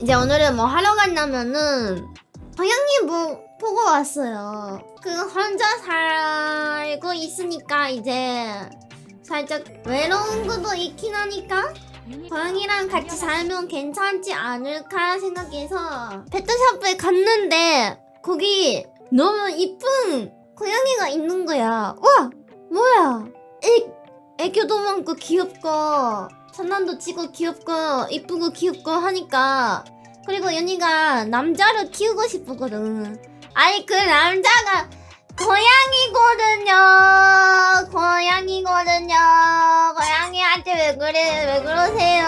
이제 오늘은 뭐 하러 갔냐면은 방향이 뭐 보고 왔어요. 그 혼자 살고 있으니까 이제 살짝 외로운 것도 있긴 하니까 고양이랑 같이 살면 괜찮지 않을까 생각해서 페트샵에 갔는데 거기 너무 이쁜 고양이가 있는 거야. 와 뭐야? 애 애교도 많고 귀엽고 장난도 치고 귀엽고 이쁘고 귀엽고 하니까 그리고 연이가 남자를 키우고 싶었거든. 아니 그 남자가 고양이거든요. 고양이거든요. 고양이한테 왜 그래? 왜 그러세요?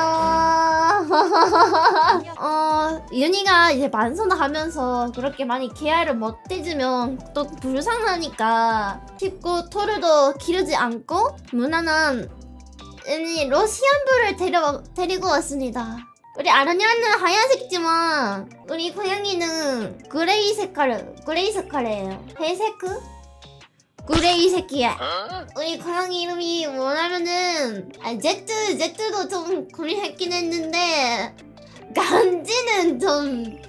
어, 윤희가 이제 만선하면서 그렇게 많이 못 해주면 또 불쌍하니까 쉽고 토르도 기르지 않고 무난한 윤희 러시안부를 데려, 데리고 왔습니다. 우리 아르냐는 하얀색이지만 우리 고양이는 그레이 색깔 그레이 색깔이에요. 회색? 그레이 색이야. 우리 고양이 이름이 뭐냐면은 아, 제트 제트도 좀 고민했긴 했는데 간지는 좀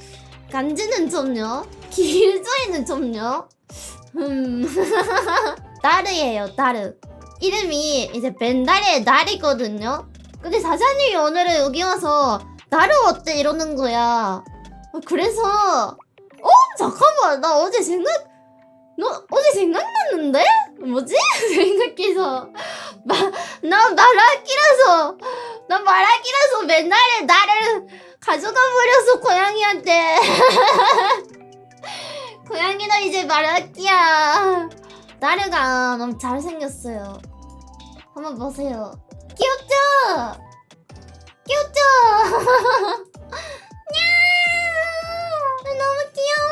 간지는 좀요. 길조이는 좀요. 음 다르예요 다르. 이름이 이제 벤달의 날이거든요. 근데 사장님이 오늘은 여기 와서 나를 어때? 이러는 거야. 어, 그래서 어 잠깐만 나 어제 생각 너 어제 생각났는데? 뭐지? 생각해서. 나 말하기라서 나 말하기라서 맨날에 나를 가져가 버려서 고양이한테. 고양이도 이제 말할기야 나르가 너무 잘생겼어요. 한번 보세요. 귀엽죠? 귀엽죠? 냐 너무 귀여워!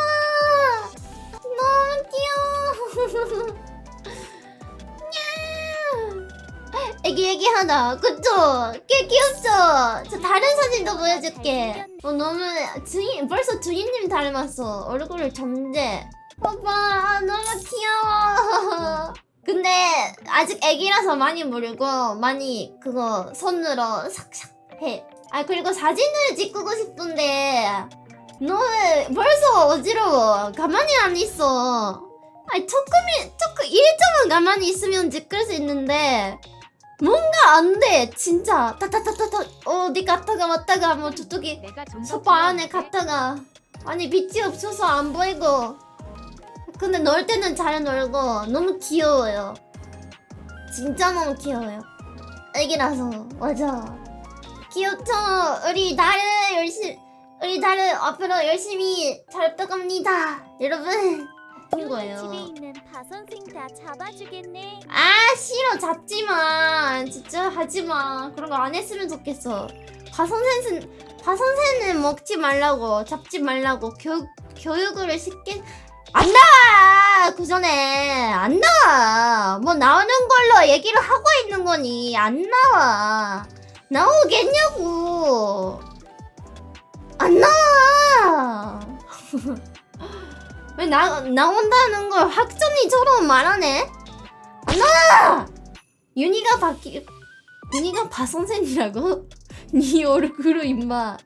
너무 귀여워! 냐 애기 애기 하나. 그쵸? 꽤 귀엽죠? 저 다른 사진도 보여줄게. 어 너무 주인 벌써 주인님 닮았어. 얼굴을 오빠 아, 너무 귀여워 근데 아직 애기라서 많이 모르고 많이 그거 손으로 삭삭 해. 아 그리고 사진을 찍고 싶은데 너 왜 벌써 어지러워? 가만히 안 있어. 아니 조금이 조금 1점은 가만히 있으면 찍을 수 있는데 뭔가 안 돼. 진짜. 타타타타타. 어디 갔다가 왔다가 뭐 저쪽이 소파 안에 갔다가. 아니 빛이 없어서 안 보이고 근데 놀 때는 잘 놀고 너무 귀여워요. 진짜 너무 귀여워요. 애기라서. 맞아. 귀엽죠? 우리 나를 열심히 우리 나를 앞으로 열심히 잘 부탁합니다. 여러분. 그런 거예요. 집에 있는 바 선생 다 잡아주겠네. 아 싫어. 잡지마. 진짜 하지마. 그런 거 안 했으면 좋겠어. 과선생은 과선생은 먹지 말라고 잡지 말라고 교육 교육을 시킨 안 나와 그 전에 안 나와. 뭐 나오는 걸로 얘기를 하고 있는 거니 안 나와. 나오겠냐고. 안 나와. 왜 나, 나온다는 걸 학점이처럼 말하네? 안 나와! 윤희가 바뀌 윤희가 바 선생이라고? 네 얼굴로 임마